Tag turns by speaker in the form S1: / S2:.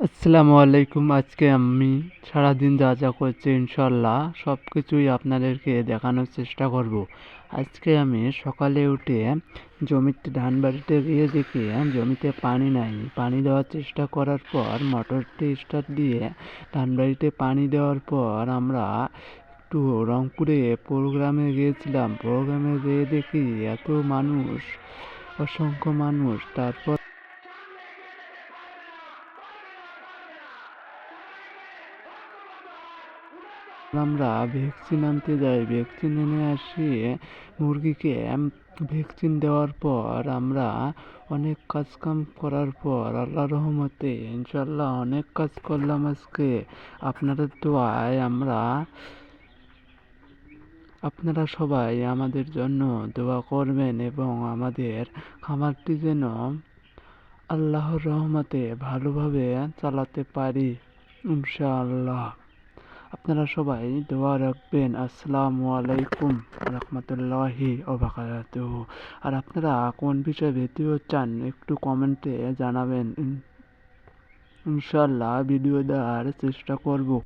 S1: আসসালামু আলাইকুম। আজকে আমি সারাদিন যা যা করছি ইনশাল্লাহ সব কিছুই আপনাদেরকে দেখানোর চেষ্টা করব। আজকে আমি সকালে উঠে জমিতে ধান বাড়িতে গিয়ে দেখি, জমিতে পানি নাই। পানি দেওয়ার চেষ্টা করার পর মোটরটি স্টার্ট দিয়ে ধান বাড়িতে পানি দেওয়ার পর আমরা একটু রংপুরে প্রোগ্রামে গিয়েছিলাম। প্রোগ্রামে গিয়ে দেখি এত মানুষ, অসংখ্য মানুষ। তারপর আমরা ভ্যাকসিন আনতে যাই ভ্যাকসিন এনে আসি, মুরগিকে ভ্যাকসিন দেওয়ার পর আমরা অনেক কাজ কাম করার পর আল্লাহ রহমতে ইনশাল্লাহ অনেক কাজ করলাম আজকে। আপনাদের দোয়ায় আমরা, আপনারা সবাই আমাদের জন্য দোয়া করবেন এবং আমাদের খামারটি যেন আল্লাহর রহমতে ভালোভাবে চালাতে পারি, ইনশাআল্লাহ। আপনারা সবাই দোয়া রাখবেন। আসসালামু আলাইকুম রহমতুল্লাহি ওবাকাত আর আপনারা কোন বিষয়ে ভিডিও চান একটু কমেন্টে জানাবেন। ইনশাল্লাহ ভিডিও দেওয়ার চেষ্টা করব।